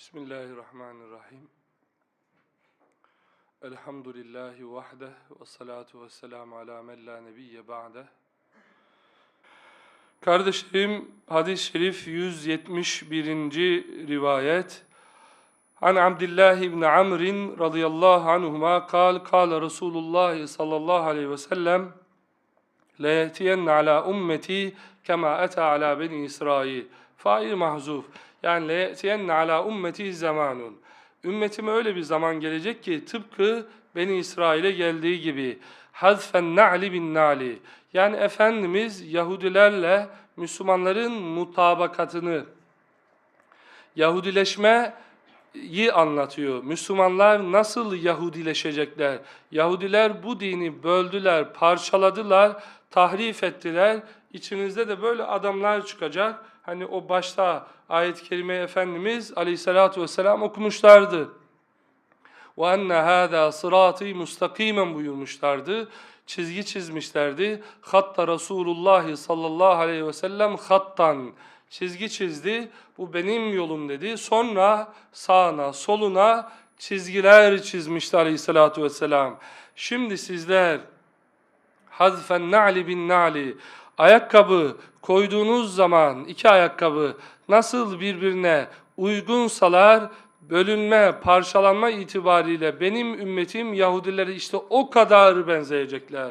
Bismillahirrahmanirrahim. Elhamdülillahi vahdeh ve salatu ve selamu ala men la nebiyye ba'deh. Kardeşlerim, hadis-i şerif 171. rivayet. An Abdullah ibn Amr radıyallahu anhuma kal kal Resulullah sallallahu aleyhi ve sellem la yetiyenne ala ummeti kema ata ala beni İsrail. Fail mahzuf. Yani la yetiyenne ala ummeti zamanun. Ümmetime öyle bir zaman gelecek ki tıpkı Beni İsrail'e geldiği gibi hazfen na'li bin na'li. Yani Efendimiz Yahudilerle Müslümanların mutabakatını, Yahudileşmeyi anlatıyor. Müslümanlar nasıl Yahudileşecekler? Yahudiler bu dini böldüler, parçaladılar, tahrif ettiler. İçinizde de böyle adamlar çıkacak. Hani o başta ayet-i kerime Efendimiz aleyhissalatu vesselam okumuşlardı. وَاَنَّ هَذَا صِرَاطِي mustakimen buyurmuşlardı. Çizgi çizmişlerdi. Hatta Resulullah sallallahu aleyhi ve sellem hattan çizgi çizdi. Bu benim yolum dedi. Sonra sağına soluna çizgiler çizmişti aleyhissalatu vesselam. Şimdi sizler hazfen na'li bin na'li ayakkabı koyduğunuz zaman iki ayakkabı nasıl birbirine uygunsalar bölünme, parçalanma itibariyle benim ümmetim Yahudilere işte o kadar benzeyecekler.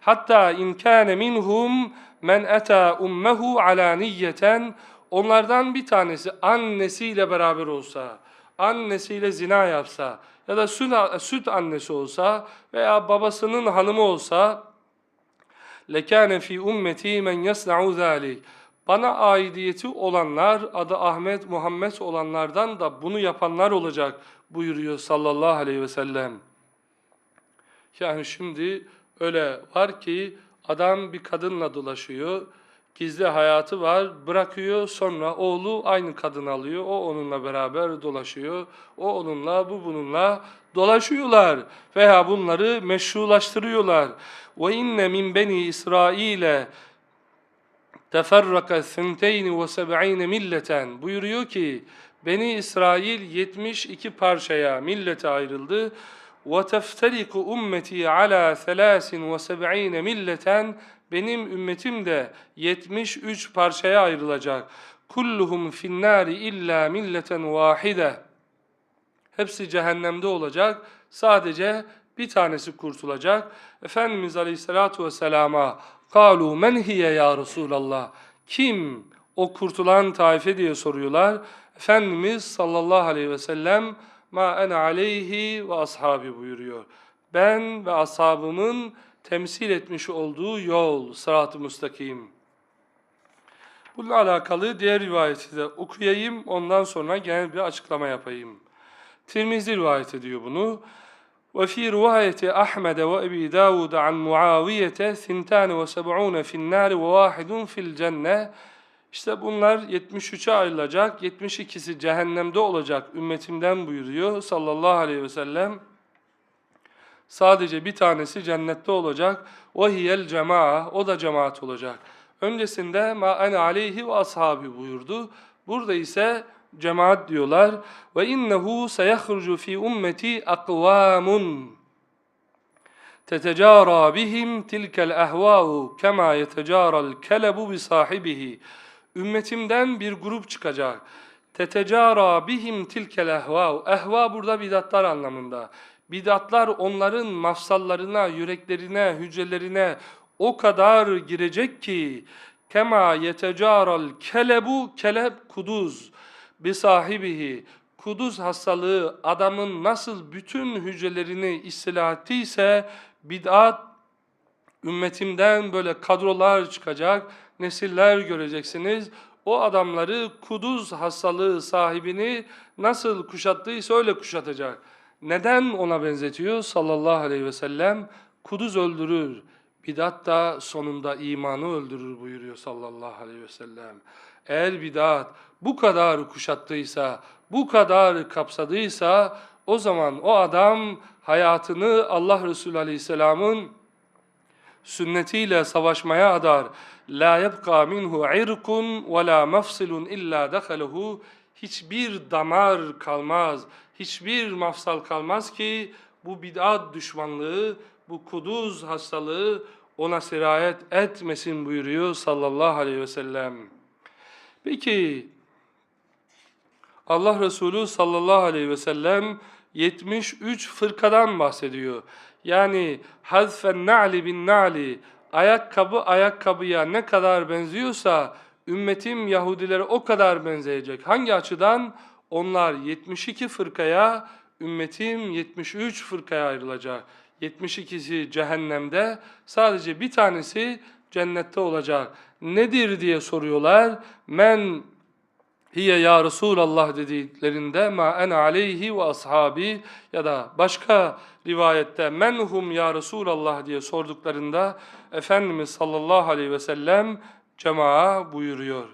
Hatta in kana minhum men ata ummehu alaniyeten onlardan bir tanesi annesiyle beraber olsa, annesiyle zina yapsa ya da süt annesi olsa veya babasının hanımı olsa lekâne fî ummeti men yasna'u zâlik. Bana aidiyeti olanlar, adı Ahmet, Muhammed olanlardan da bunu yapanlar olacak buyuruyor sallallahu aleyhi ve sellem. Yani şimdi öyle var ki adam bir kadınla dolaşıyor, gizli hayatı var, bırakıyor sonra oğlu aynı kadın alıyor, o onunla beraber dolaşıyor, o onunla, bu bununla dolaşıyorlar veya bunları meşrulaştırıyorlar. Ve inne min beni İsrail'e teferraka senteyni ve seb'ine milleten buyuruyor ki Beni İsrail 72 parçaya millete ayrıldı. Ve tefteriku ummeti ala 73 milleten benim ümmetim de 73 parçaya ayrılacak. Kulluhum finnari illa milleten vahide. Hepsi cehennemde olacak. Sadece bir tanesi kurtulacak. Efendimiz Aleyhisselatü Vesselam'a kalu men hiye ya Resulallah. Kim o kurtulan taife diye soruyorlar. Efendimiz sallallahu aleyhi ve sellem ma ene aleyhi ve ashabi buyuruyor. Ben ve ashabımın temsil etmiş olduğu yol, sırat-ı müstakim. Bununla alakalı diğer rivayeti de okuyayım, ondan sonra genel bir açıklama yapayım. Tirmizi rivayet ediyor bunu. وفي رواية أحمد وأبي داود عن معاوية ثنتان وسبعون في النار وواحد في الجنة İşte bunlar 73'e ayrılacak, 72'si cehennemde olacak ümmetimden buyuruyor sallallahu aleyhi ve sellem. Sadece bir tanesi cennette olacak. O hiyel cemaa, o da cemaat olacak. Öncesinde ma ene aleyhi ve ashabi buyurdu. Burada ise cemaat diyorlar. Ve innehu seyahrucu fi ummeti akvamun tetecara bihim tilkel ehvâhu kema yetecaral kelebu bi sahibihi. Ümmetimden bir grup çıkacak. Tetecara bihim tilkel ehvâhu. Ehva burada bidatlar anlamında. Bidatlar onların mafsallarına, yüreklerine, hücrelerine o kadar girecek ki kema yetecaral kelebu keleb kuduz bi sahibihi kuduz hastalığı adamın nasıl bütün hücrelerini istila ettiyse bid'at ümmetimden böyle kadrolar çıkacak, nesiller göreceksiniz. O adamları kuduz hastalığı sahibini nasıl kuşattıysa öyle kuşatacak. Neden ona benzetiyor sallallahu aleyhi ve sellem? Kuduz öldürür, bidat da sonunda imanı öldürür buyuruyor sallallahu aleyhi ve sellem. Eğer bidat bu kadar kuşattıysa, bu kadar kapsadıysa o zaman o adam hayatını Allah Resulü Aleyhisselam'ın sünnetiyle savaşmaya adar. La yebqa minhu irkun ve la mafsilun illa dakhaluhu. hiçbir damar kalmaz, hiçbir mafsal kalmaz ki bu bid'at düşmanlığı, bu kuduz hastalığı ona sirayet etmesin buyuruyor sallallahu aleyhi ve sellem. Peki Allah Resulü sallallahu aleyhi ve sellem 73 fırkadan bahsediyor. Yani hazfen na'li bin na'li ayakkabı ayakkabıya ne kadar benziyorsa ümmetim Yahudilere o kadar benzeyecek. Hangi açıdan? Onlar 72 fırkaya, ümmetim 73 fırkaya ayrılacak. 72'si cehennemde, sadece bir tanesi cennette olacak. Nedir diye soruyorlar. Men hiye ya Resulallah dediklerinde ma en aleyhi ve ashabi ya da başka rivayette menhum ya Resulallah diye sorduklarında Efendimiz sallallahu aleyhi ve sellem cema'a buyuruyor.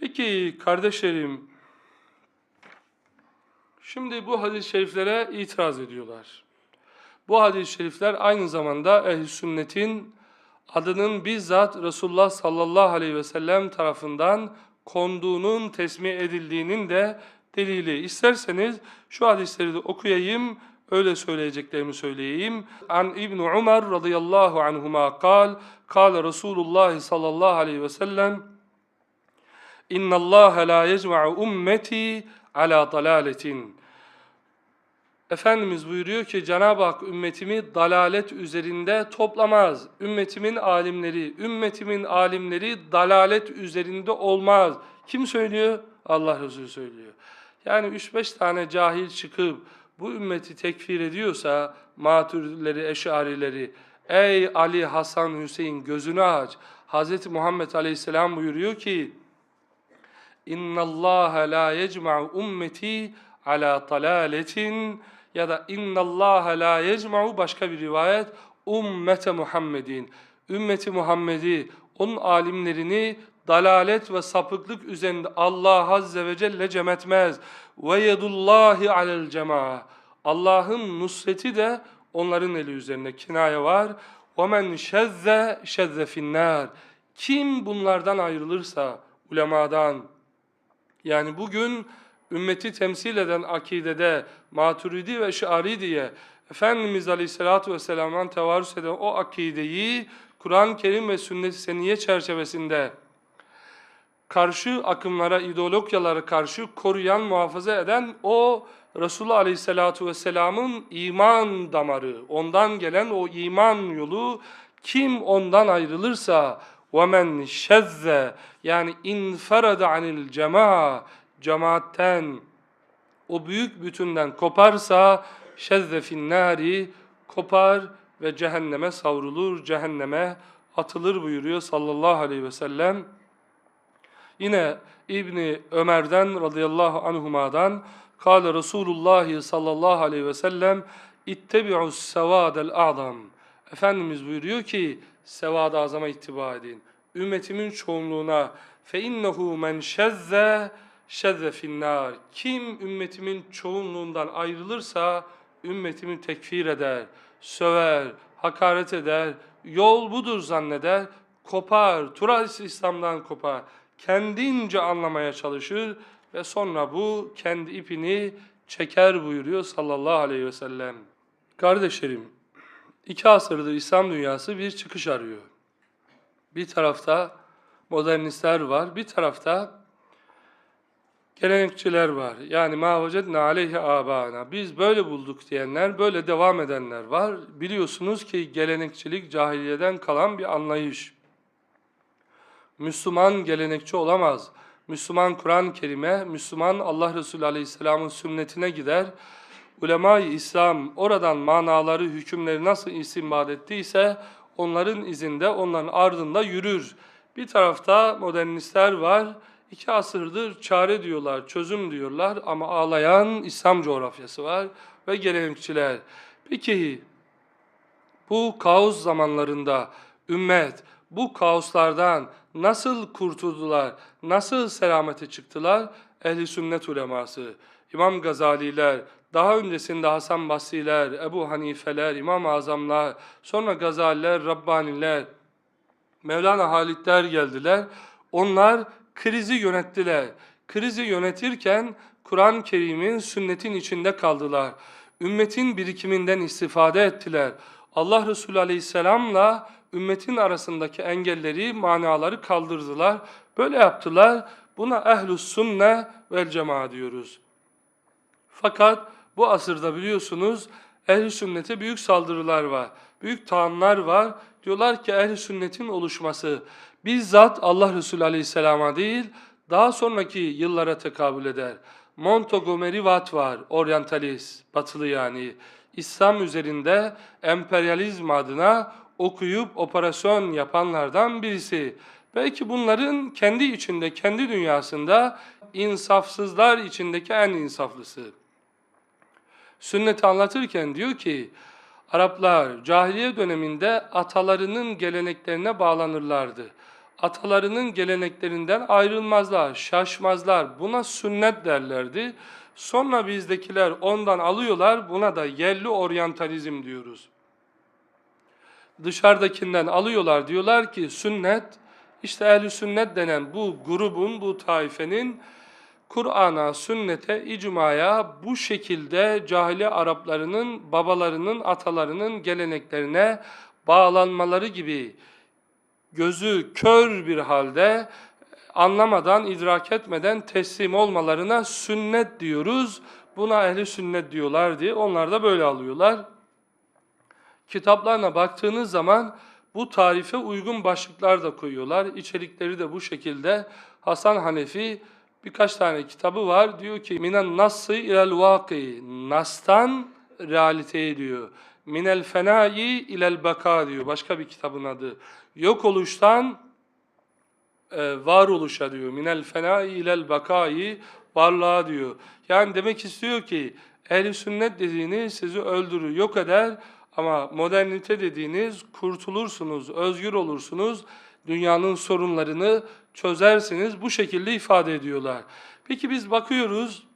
Peki kardeşlerim şimdi bu hadis-i şeriflere itiraz ediyorlar. Bu hadis-i şerifler aynı zamanda ehl sünnetin adının bizzat Resulullah sallallahu aleyhi ve sellem tarafından konduğunun tesmih edildiğinin de delili. İsterseniz şu hadisleri de okuyayım, öyle söyleyeceklerimi söyleyeyim. An İbn Umar radıyallahu anhuma kal, kal Resulullah sallallahu aleyhi ve sellem, İnna Allah la yecma'u ummeti ala dalaletin. Efendimiz buyuruyor ki Cenab-ı Hak ümmetimi dalalet üzerinde toplamaz. Ümmetimin alimleri, ümmetimin alimleri dalalet üzerinde olmaz. Kim söylüyor? Allah Resulü söylüyor. Yani 3-5 tane cahil çıkıp bu ümmeti tekfir ediyorsa maturileri, eşarileri, ey Ali, Hasan, Hüseyin gözünü aç. Hz. Muhammed Aleyhisselam buyuruyor ki İnna Allah la yecma'u ummeti ala talaletin ya da inna Allah la yecma'u başka bir rivayet ummete Muhammedin. Ümmeti Muhammed'i, onun alimlerini dalalet ve sapıklık üzerinde Allah Azze ve Celle cem etmez. Ve yedullahi alel cema'a. Allah'ın nusreti de onların eli üzerine kinaye var. وَمَنْ شَذَّ شَذَّ فِي النَّارِ Kim bunlardan ayrılırsa, ulemadan, yani bugün ümmeti temsil eden akidede maturidi ve şari diye Efendimiz Aleyhisselatü Vesselam'dan tevarüs eden o akideyi Kur'an-ı Kerim ve sünnet-i seniye çerçevesinde karşı akımlara, ideologyalara karşı koruyan, muhafaza eden o Resulullah Aleyhisselatü Vesselam'ın iman damarı, ondan gelen o iman yolu kim ondan ayrılırsa وَمَنْ شَذَّ yani inferade anil cema cemaatten o büyük bütünden koparsa şezze finnari kopar ve cehenneme savrulur, cehenneme atılır buyuruyor sallallahu aleyhi ve sellem. Yine İbni Ömer'den radıyallahu anhuma'dan Kale Resulullah sallallahu aleyhi ve sellem ittebi'us sevadel a'zam. Efendimiz buyuruyor ki sevad-ı azama ittiba edin. Ümmetimin çoğunluğuna fe innehu men şezze şezze. Kim ümmetimin çoğunluğundan ayrılırsa ümmetimi tekfir eder, söver, hakaret eder, yol budur zanneder, kopar, Turas İslam'dan kopar. Kendince anlamaya çalışır ve sonra bu kendi ipini çeker buyuruyor sallallahu aleyhi ve sellem. Kardeşlerim, iki asırdır İslam dünyası bir çıkış arıyor. Bir tarafta modernistler var, bir tarafta gelenekçiler var. Yani ma vecedne aleyhi abana. Biz böyle bulduk diyenler, böyle devam edenler var. Biliyorsunuz ki gelenekçilik cahiliyeden kalan bir anlayış. Müslüman gelenekçi olamaz. Müslüman Kur'an-ı Kerim'e, Müslüman Allah Resulü Aleyhisselam'ın sünnetine gider. Ulema-i İslam oradan manaları, hükümleri nasıl istinbat ettiyse onların izinde, onların ardında yürür. Bir tarafta modernistler var, iki asırdır çare diyorlar, çözüm diyorlar ama ağlayan İslam coğrafyası var ve gelenekçiler. Peki bu kaos zamanlarında ümmet bu kaoslardan nasıl kurtuldular, nasıl selamete çıktılar? Ehli sünnet uleması, İmam Gazaliler, daha öncesinde Hasan Basriler, Ebu Hanifeler, İmam-ı Azamlar, sonra Gazaliler, Rabbaniler, Mevlana Halitler geldiler. Onlar krizi yönettiler. Krizi yönetirken Kur'an-ı Kerim'in sünnetin içinde kaldılar. Ümmetin birikiminden istifade ettiler. Allah Resulü Aleyhisselam'la ümmetin arasındaki engelleri, manaları kaldırdılar. Böyle yaptılar. Buna ehlus sünne vel cemaat diyoruz. Fakat bu asırda biliyorsunuz ehl sünnete büyük saldırılar var. Büyük taanlar var. Diyorlar ki ehl sünnetin oluşması bizzat Allah Resulü Aleyhisselam'a değil daha sonraki yıllara tekabül eder. Montgomery Watt var, oryantalist, batılı yani. İslam üzerinde emperyalizm adına okuyup operasyon yapanlardan birisi. Belki bunların kendi içinde, kendi dünyasında insafsızlar içindeki en insaflısı. Sünneti anlatırken diyor ki, Araplar cahiliye döneminde atalarının geleneklerine bağlanırlardı. Atalarının geleneklerinden ayrılmazlar, şaşmazlar. Buna sünnet derlerdi. Sonra bizdekiler ondan alıyorlar, buna da yerli oryantalizm diyoruz. Dışarıdakinden alıyorlar, diyorlar ki sünnet, işte ehli sünnet denen bu grubun, bu taifenin Kur'an'a, sünnete, icmaya bu şekilde cahili Araplarının, babalarının, atalarının geleneklerine bağlanmaları gibi gözü kör bir halde anlamadan, idrak etmeden teslim olmalarına sünnet diyoruz. Buna ehli sünnet diyorlar diye onlar da böyle alıyorlar. Kitaplarına baktığınız zaman bu tarife uygun başlıklar da koyuyorlar. İçerikleri de bu şekilde. Hasan Hanefi birkaç tane kitabı var. Diyor ki minen nassı ilel vaki. Nas'tan realiteye diyor. Minel fenai ilel baka diyor. Başka bir kitabın adı. Yok oluştan e, varoluşa diyor. Minel fenai ilel bakai varlığa diyor. Yani demek istiyor ki ehli sünnet dediğiniz sizi öldürür, yok eder ama modernite dediğiniz kurtulursunuz, özgür olursunuz, dünyanın sorunlarını çözersiniz. Bu şekilde ifade ediyorlar. Peki biz bakıyoruz,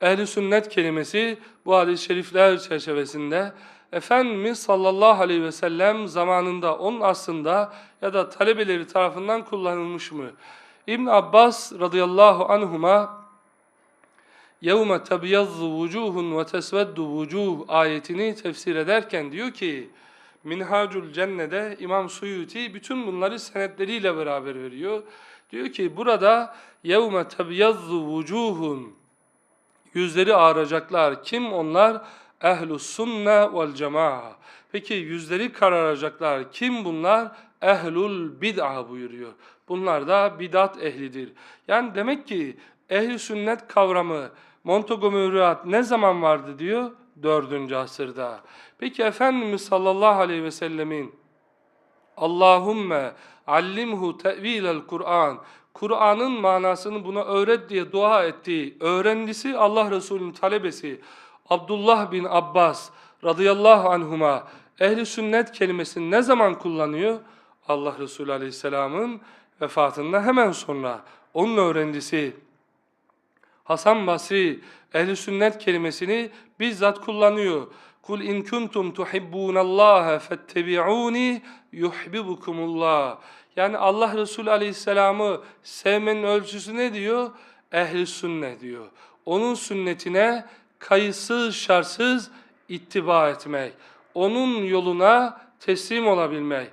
Ehli sünnet kelimesi bu hadis-i şerifler çerçevesinde Efendimiz sallallahu aleyhi ve sellem zamanında onun aslında ya da talebeleri tarafından kullanılmış mı? İbn Abbas radıyallahu anhuma يَوْمَ تَبْيَضُّ وُجُوهٌ وَتَسْوَدُّ وُجُوهٌ ayetini tefsir ederken diyor ki Minhacul Cenne'de İmam Suyuti bütün bunları senetleriyle beraber veriyor. Diyor ki burada يَوْمَ تَبْيَضُّ وُجُوهٌ Yüzleri ağaracaklar. Kim onlar? Ehlus sünne vel cemaa. Peki yüzleri kararacaklar. Kim bunlar? Ehlul bid'a buyuruyor. Bunlar da bidat ehlidir. Yani demek ki ehli sünnet kavramı Montgomery ne zaman vardı diyor? Dördüncü asırda. Peki Efendimiz sallallahu aleyhi ve sellemin Allahümme allimhu tevilel Kur'an Kur'an'ın manasını buna öğret diye dua ettiği öğrencisi Allah Resulü'nün talebesi Abdullah bin Abbas radıyallahu anhuma ehli sünnet kelimesini ne zaman kullanıyor? Allah Resulü aleyhisselamın vefatından hemen sonra onun öğrencisi Hasan Basri ehli sünnet kelimesini bizzat kullanıyor. Kul in kuntum tuhibbunallaha fettebi'uni yuhibbukumullah. Yani Allah Resulü Aleyhisselam'ı sevmenin ölçüsü ne diyor? Ehli sünnet diyor. Onun sünnetine kayıtsız şartsız ittiba etmek. Onun yoluna teslim olabilmek.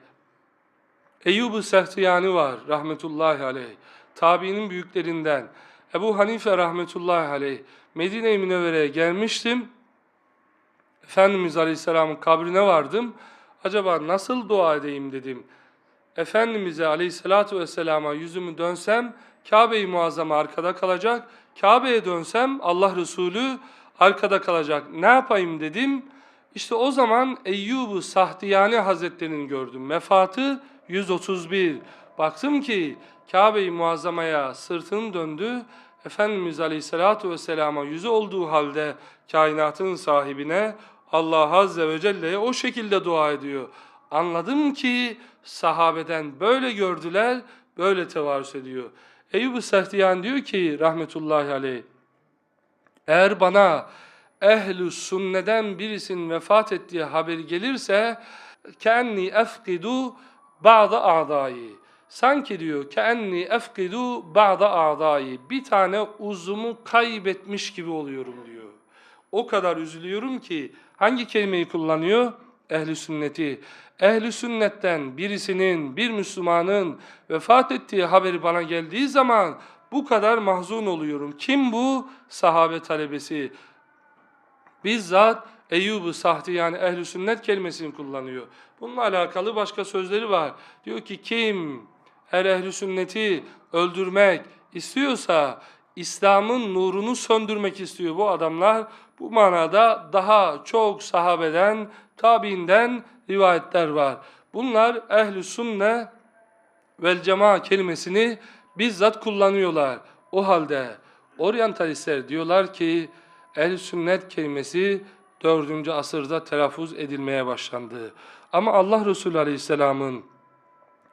Eyyub-u Sehtiyani var rahmetullahi aleyh. Tabiinin büyüklerinden. Ebu Hanife rahmetullahi aleyh. Medine-i Münevvere'ye gelmiştim. Efendimiz Aleyhisselam'ın kabrine vardım. Acaba nasıl dua edeyim dedim. Efendimiz'e Aleyhisselatü Vesselam'a yüzümü dönsem Kabe-i Muazzama arkada kalacak. Kabe'ye dönsem Allah Resulü arkada kalacak. Ne yapayım dedim. İşte o zaman Eyyub-u Sahtiyani Hazretleri'ni gördüm. Mefatı 131. Baktım ki Kabe-i Muazzama'ya sırtını döndü. Efendimiz Aleyhisselatü Vesselam'a yüzü olduğu halde kainatın sahibine Allah Azze ve Celle'ye o şekilde dua ediyor. Anladım ki sahabeden böyle gördüler, böyle tevarüs ediyor. Eyyub-u Sehtiyan diyor ki rahmetullahi aleyh, eğer bana ehl-i sünneden birisinin vefat ettiği haberi gelirse kenni efkidu bazı a'dayı. Sanki diyor kenni efkidu ba'da a'dayı. Bir tane uzumu kaybetmiş gibi oluyorum diyor. O kadar üzülüyorum ki hangi kelimeyi kullanıyor? Ehli sünneti. Ehli sünnetten birisinin, bir Müslümanın vefat ettiği haberi bana geldiği zaman bu kadar mahzun oluyorum. Kim bu? Sahabe talebesi. Bizzat Eyyub-u Sahti yani ehl sünnet kelimesini kullanıyor. Bununla alakalı başka sözleri var. Diyor ki kim her ehl sünneti öldürmek istiyorsa İslam'ın nurunu söndürmek istiyor bu adamlar. Bu manada daha çok sahabeden, tabiinden rivayetler var. Bunlar ehl-i sünne vel cema kelimesini bizzat kullanıyorlar. O halde oryantalistler diyorlar ki el sünnet kelimesi 4. asırda telaffuz edilmeye başlandı. Ama Allah Resulü Aleyhisselam'ın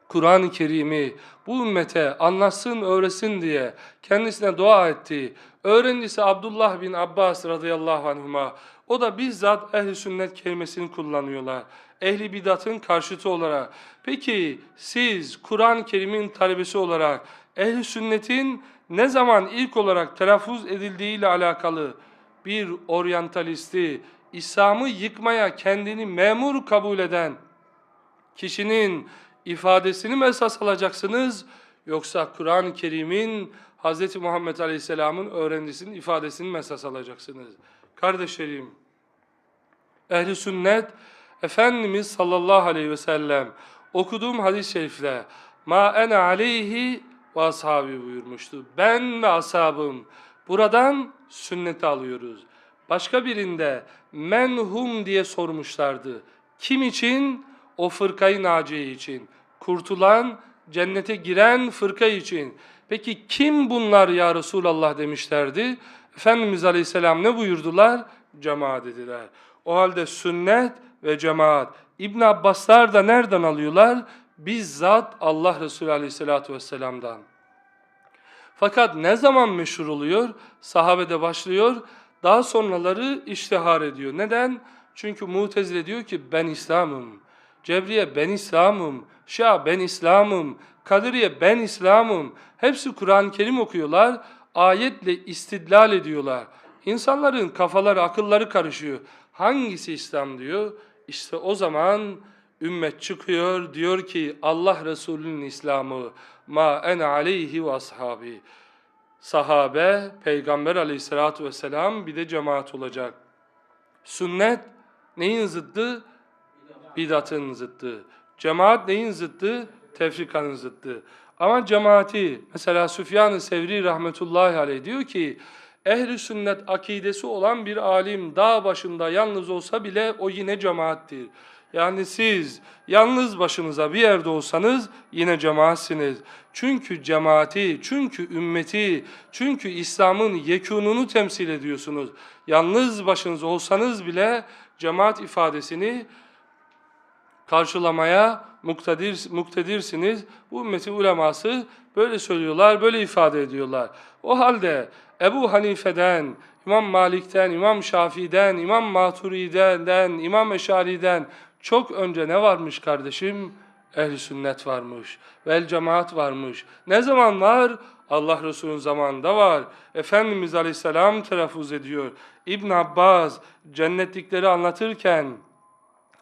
Kur'an-ı Kerim'i bu ümmete anlatsın, öğretsin diye kendisine dua etti. Öğrencisi Abdullah bin Abbas radıyallahu anhuma o da bizzat ehli sünnet kelimesini kullanıyorlar. Ehli bidatın karşıtı olarak. Peki siz Kur'an-ı Kerim'in talebesi olarak ehli sünnetin ne zaman ilk olarak telaffuz edildiği ile alakalı bir oryantalisti, İslam'ı yıkmaya kendini memur kabul eden kişinin ifadesini mi esas alacaksınız yoksa Kur'an-ı Kerim'in Hz. Muhammed Aleyhisselam'ın öğrencisinin ifadesini mi esas alacaksınız? Kardeşlerim, ehli sünnet Efendimiz sallallahu aleyhi ve sellem okuduğum hadis-i şerifle ma ene aleyhi ve ashabi buyurmuştu. Ben ve ashabım buradan sünneti alıyoruz. Başka birinde menhum diye sormuşlardı. Kim için? O fırkayı naciye için. Kurtulan, cennete giren fırka için. Peki kim bunlar ya Resulallah demişlerdi. Efendimiz Aleyhisselam ne buyurdular? Cemaat dediler. O halde sünnet ve cemaat. İbn Abbaslar da nereden alıyorlar? Bizzat Allah Resulü Aleyhisselatü Vesselam'dan. Fakat ne zaman meşhur oluyor? Sahabede başlıyor. Daha sonraları iştihar ediyor. Neden? Çünkü Mutezile diyor ki ben İslam'ım. Cebriye ben İslam'ım. Şia ben İslam'ım. Kadiriye ben İslam'ım. Hepsi Kur'an-ı Kerim okuyorlar. Ayetle istidlal ediyorlar. İnsanların kafaları, akılları karışıyor. Hangisi İslam diyor? İşte o zaman ümmet çıkıyor diyor ki Allah Resulü'nün İslam'ı ma en aleyhi ve ashabi. Sahabe, Peygamber aleyhissalatu vesselam bir de cemaat olacak. Sünnet neyin zıddı? Bidatın zıddı. Cemaat neyin zıddı? Tefrikanın zıddı. Ama cemaati mesela Süfyan-ı Sevri rahmetullahi aleyh diyor ki ehli sünnet akidesi olan bir alim dağ başında yalnız olsa bile o yine cemaattir. Yani siz yalnız başınıza bir yerde olsanız yine cemaatsiniz. Çünkü cemaati, çünkü ümmeti, çünkü İslam'ın yekununu temsil ediyorsunuz. Yalnız başınız olsanız bile cemaat ifadesini karşılamaya muktedir, muktedirsiniz. Bu ümmetin uleması böyle söylüyorlar, böyle ifade ediyorlar. O halde Ebu Hanife'den, İmam Malik'ten, İmam Şafii'den, İmam Maturidi'den, İmam Eşari'den çok önce ne varmış kardeşim? Ehl-i sünnet varmış, vel cemaat varmış. Ne zaman var? Allah Resulü'nün zamanında var. Efendimiz Aleyhisselam telaffuz ediyor. İbn Abbas cennetlikleri anlatırken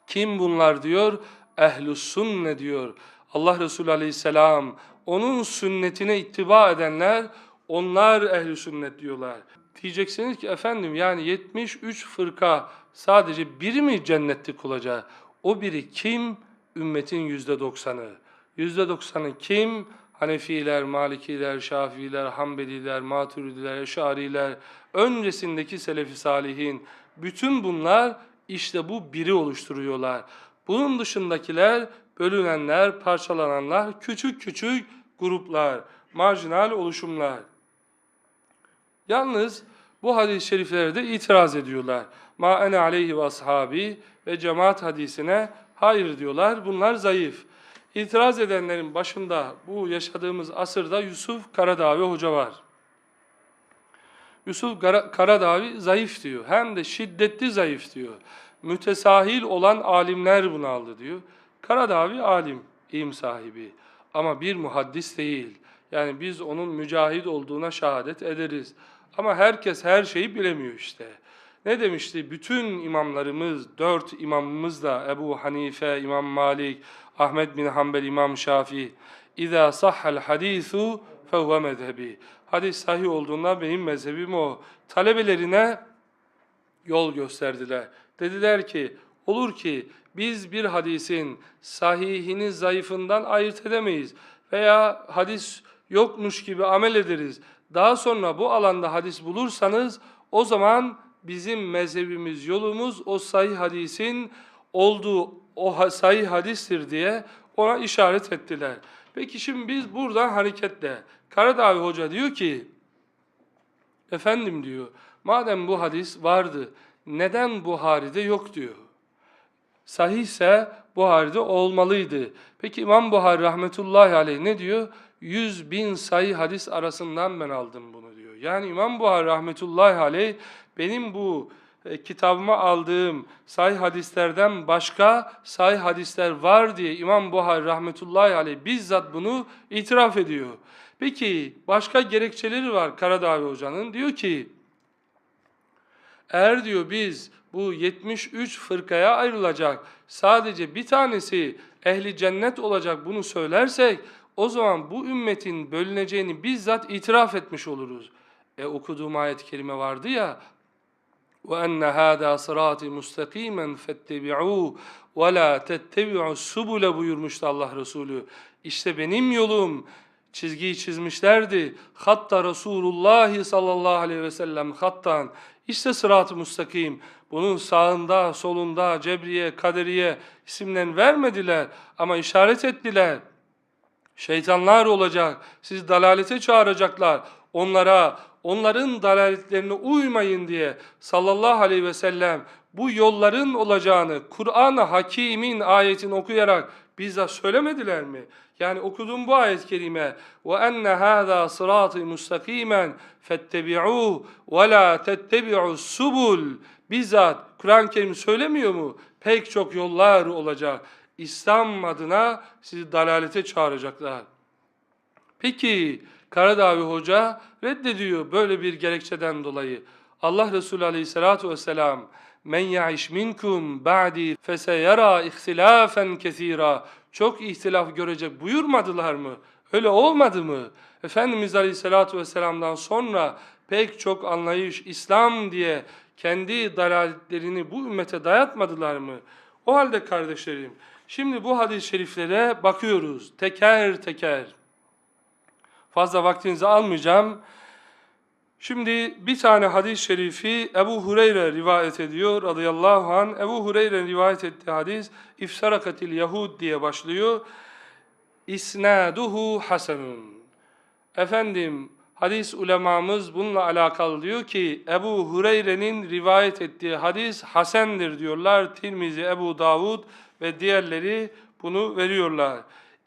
kim bunlar diyor? Ehl-i sünne diyor. Allah Resulü Aleyhisselam onun sünnetine ittiba edenler onlar ehl sünnet diyorlar. Diyeceksiniz ki efendim yani 73 fırka sadece biri mi cennetlik olacak? O biri kim? Ümmetin yüzde doksanı. Yüzde doksanı kim? Hanefiler, Malikiler, Şafiiler, Hanbeliler, Maturidiler, Eşariler, öncesindeki Selefi Salihin, bütün bunlar işte bu biri oluşturuyorlar. Bunun dışındakiler, bölünenler, parçalananlar, küçük küçük gruplar, marjinal oluşumlar. Yalnız bu hadis-i şeriflere de itiraz ediyorlar. Ma ene aleyhi ve ashabi ve cemaat hadisine hayır diyorlar. Bunlar zayıf. İtiraz edenlerin başında bu yaşadığımız asırda Yusuf Karadavi Hoca var. Yusuf Karadavi zayıf diyor. Hem de şiddetli zayıf diyor. Mütesahil olan alimler bunu aldı diyor. Karadavi alim, ilim sahibi. ama bir muhaddis değil. Yani biz onun mücahid olduğuna şehadet ederiz. Ama herkes her şeyi bilemiyor işte. Ne demişti? Bütün imamlarımız, dört imamımız da Ebu Hanife, İmam Malik, Ahmet bin Hanbel, İmam Şafii. İza sahhal hadisu fehuve mezhebi. Hadis sahih olduğunda benim mezhebim o. Talebelerine yol gösterdiler. Dediler ki olur ki biz bir hadisin sahihini zayıfından ayırt edemeyiz veya hadis yokmuş gibi amel ederiz. Daha sonra bu alanda hadis bulursanız o zaman bizim mezhebimiz, yolumuz o sahih hadisin olduğu o sahih hadistir diye ona işaret ettiler. Peki şimdi biz buradan hareketle Karadağ Hoca diyor ki Efendim diyor, madem bu hadis vardı, neden Buhari'de yok diyor. Sahihse Buhari'de olmalıydı. Peki İmam Buhari rahmetullahi aleyh ne diyor? Yüz bin sahih hadis arasından ben aldım bunu. Yani İmam Buhari rahmetullahi aleyh benim bu e, kitabıma aldığım sahih hadislerden başka sahih hadisler var diye İmam Buhari rahmetullahi aleyh bizzat bunu itiraf ediyor. Peki başka gerekçeleri var Karadağ Hoca'nın. Diyor ki eğer diyor biz bu 73 fırkaya ayrılacak sadece bir tanesi ehli cennet olacak bunu söylersek o zaman bu ümmetin bölüneceğini bizzat itiraf etmiş oluruz E okuduğum ayet-i kerime vardı ya وَاَنَّ هَذَا صِرَاطِ مُسْتَقِيمًا فَاتَّبِعُوهُ وَلَا تَتَّبِعُوا السُّبُلَ buyurmuştu Allah Resulü. İşte benim yolum çizgiyi çizmişlerdi. Hatta Resulullah sallallahu aleyhi ve sellem hattan. İşte sırat-ı müstakim. Bunun sağında, solunda Cebriye, Kaderiye isimlerini vermediler ama işaret ettiler. Şeytanlar olacak, siz dalalete çağıracaklar. Onlara, onların dalaletlerine uymayın diye sallallahu aleyhi ve sellem bu yolların olacağını Kur'an-ı Hakim'in ayetini okuyarak bizzat söylemediler mi? Yani okuduğum bu ayet-i kerime وَاَنَّ هَذَا صِرَاطِ مُسْتَقِيمًا فَاتَّبِعُوهُ وَلَا تَتَّبِعُوا السُّبُلِ Bizzat Kur'an-ı Kerim söylemiyor mu? Pek çok yollar olacak. İslam adına sizi dalalete çağıracaklar. Peki Karadağ Hoca reddediyor böyle bir gerekçeden dolayı. Allah Resulü Aleyhisselatü Vesselam men ya'iş minkum ba'di feseyara ihtilafen kesira çok ihtilaf görecek buyurmadılar mı? Öyle olmadı mı? Efendimiz Aleyhisselatü Vesselam'dan sonra pek çok anlayış İslam diye kendi dalaletlerini bu ümmete dayatmadılar mı? O halde kardeşlerim şimdi bu hadis-i şeriflere bakıyoruz teker teker. Fazla vaktinizi almayacağım. Şimdi bir tane hadis-i şerifi Ebu Hureyre rivayet ediyor radıyallahu an. Ebu Hureyre rivayet ettiği hadis İfsarakatil Yahud diye başlıyor. İsnaduhu hasenun. Efendim hadis ulemamız bununla alakalı diyor ki Ebu Hureyre'nin rivayet ettiği hadis hasendir diyorlar. Tirmizi, Ebu Davud ve diğerleri bunu veriyorlar.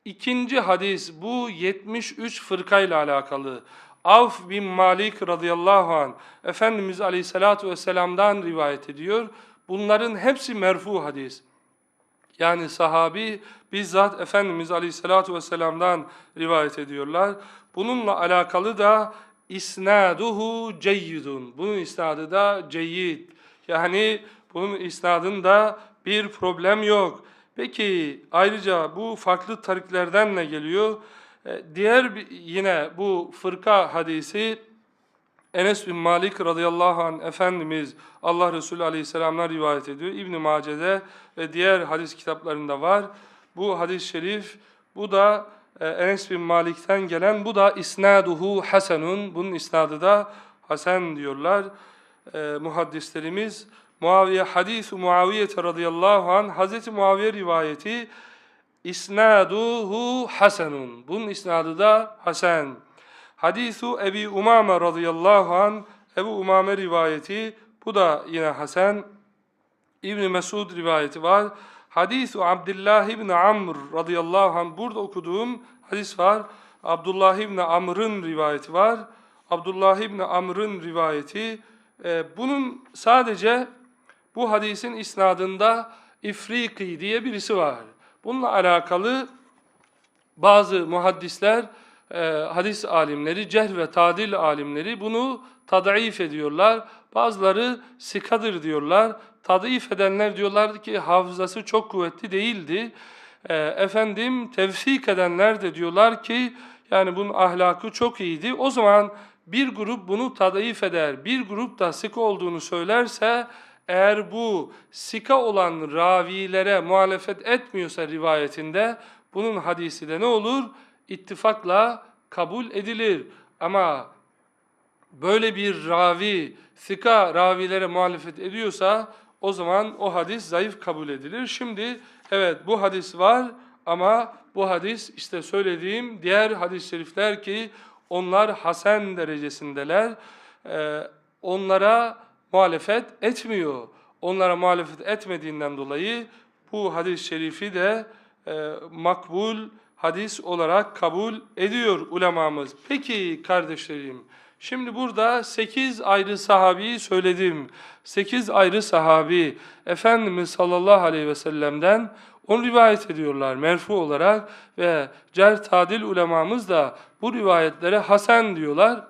İkinci hadis bu 73 fırkayla alakalı. Avf bin Malik radıyallahu an Efendimiz aleyhissalatu vesselam'dan rivayet ediyor. Bunların hepsi merfu hadis. Yani sahabi bizzat Efendimiz aleyhissalatu vesselam'dan rivayet ediyorlar. Bununla alakalı da isnaduhu ceyyidun. Bunun isnadı da ceyyid. Yani bunun isnadında bir problem yok. Peki ayrıca bu farklı tariklerden ne geliyor? E, Diğer bir, yine bu fırka hadisi Enes bin Malik radıyallahu anh Efendimiz Allah Resulü aleyhisselamlar rivayet ediyor. İbn-i Mace'de ve diğer hadis kitaplarında var. Bu hadis-i şerif bu da e, Enes bin Malik'ten gelen bu da isnaduhu hasenun. Bunun isnadı da hasen diyorlar e, muhaddislerimiz. Muaviye hadis Muaviye radıyallahu anh Hazreti Muaviye rivayeti isnaduhu hasenun. Bunun isnadı da hasen. Hadisu Ebi Umame radıyallahu an Ebu Umame rivayeti bu da yine hasen. İbn Mesud rivayeti var. Hadisu Abdullah ibn Amr radıyallahu anh burada okuduğum hadis var. Abdullah ibn Amr'ın rivayeti var. Abdullah ibn Amr'ın rivayeti. Ee, bunun sadece bu hadisin isnadında İfriki diye birisi var. Bununla alakalı bazı muhaddisler, e, hadis alimleri, cerh ve tadil alimleri bunu tadif ediyorlar. Bazıları sikadır diyorlar. Tadif edenler diyorlardı ki hafızası çok kuvvetli değildi. E, efendim tevsik edenler de diyorlar ki yani bunun ahlakı çok iyiydi. O zaman bir grup bunu tadif eder, bir grup da sika olduğunu söylerse eğer bu sika olan ravilere muhalefet etmiyorsa rivayetinde bunun hadisi de ne olur? İttifakla kabul edilir. Ama böyle bir ravi, sika ravilere muhalefet ediyorsa o zaman o hadis zayıf kabul edilir. Şimdi evet bu hadis var ama bu hadis işte söylediğim diğer hadis-i şerifler ki onlar hasen derecesindeler. Ee, onlara muhalefet etmiyor. Onlara muhalefet etmediğinden dolayı bu hadis-i şerifi de e, makbul hadis olarak kabul ediyor ulemamız. Peki kardeşlerim, şimdi burada 8 ayrı sahabeyi söyledim. 8 ayrı sahabi Efendimiz sallallahu aleyhi ve sellem'den onu rivayet ediyorlar merfu olarak ve cer tadil ulemamız da bu rivayetlere hasen diyorlar.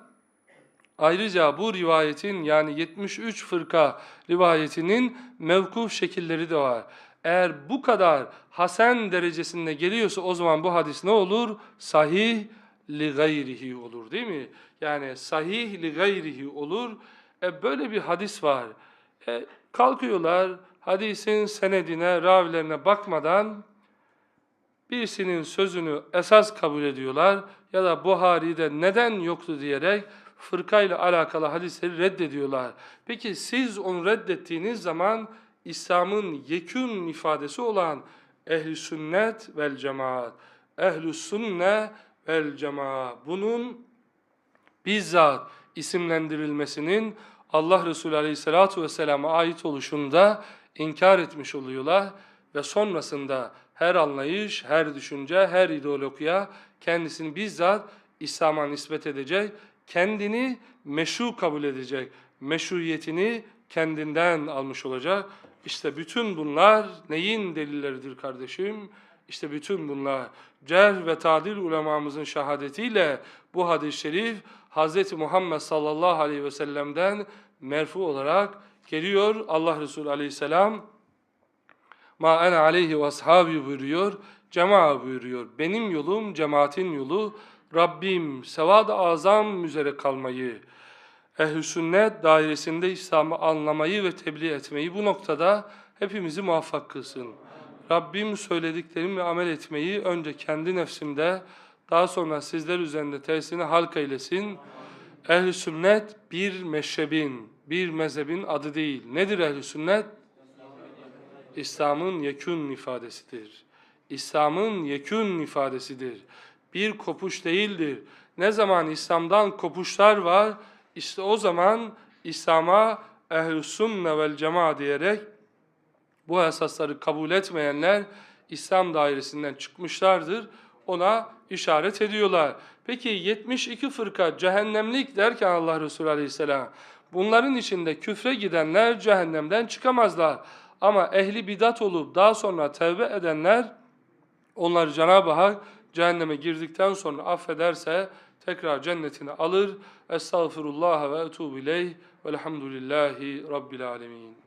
Ayrıca bu rivayetin yani 73 fırka rivayetinin mevkuf şekilleri de var. Eğer bu kadar hasen derecesinde geliyorsa o zaman bu hadis ne olur? Sahih li gayrihi olur değil mi? Yani sahih li gayrihi olur. E böyle bir hadis var. E kalkıyorlar hadisin senedine, ravilerine bakmadan birisinin sözünü esas kabul ediyorlar ya da Buhari'de neden yoktu diyerek fırkayla alakalı hadisleri reddediyorlar. Peki siz onu reddettiğiniz zaman İslam'ın yekün ifadesi olan ehli sünnet vel cemaat, ehli sünne vel cemaat bunun bizzat isimlendirilmesinin Allah Resulü Aleyhisselatü Vesselam'a ait oluşunda inkar etmiş oluyorlar ve sonrasında her anlayış, her düşünce, her ideolojiye kendisini bizzat İslam'a nispet edecek, kendini meşru kabul edecek, meşruiyetini kendinden almış olacak. İşte bütün bunlar neyin delilleridir kardeşim? İşte bütün bunlar cerh ve tadil ulemamızın şehadetiyle bu hadis-i şerif Hz. Muhammed sallallahu aleyhi ve sellem'den merfu olarak geliyor. Allah Resulü aleyhisselam ma ene aleyhi ve ashabi buyuruyor. Cema buyuruyor. Benim yolum cemaatin yolu. Rabbim sevad-ı azam üzere kalmayı, ehl sünnet dairesinde İslam'ı anlamayı ve tebliğ etmeyi bu noktada hepimizi muvaffak kılsın. Rabbim söylediklerimle amel etmeyi önce kendi nefsimde, daha sonra sizler üzerinde tesirini halk eylesin. Ehl-i sünnet bir meşrebin, bir mezhebin adı değil. Nedir ehl-i sünnet? İslam'ın yekün ifadesidir. İslam'ın yekün ifadesidir. Bir kopuş değildir. Ne zaman İslam'dan kopuşlar var, işte o zaman İslam'a ehl-i sünne vel cema diyerek bu esasları kabul etmeyenler İslam dairesinden çıkmışlardır. Ona işaret ediyorlar. Peki 72 fırka cehennemlik derken Allah Resulü Aleyhisselam bunların içinde küfre gidenler cehennemden çıkamazlar. Ama ehli bidat olup daha sonra tevbe edenler onları Cenab-ı Hak cehenneme girdikten sonra affederse tekrar cennetine alır. Estağfirullah ve etûbü ileyh velhamdülillahi rabbil alemin.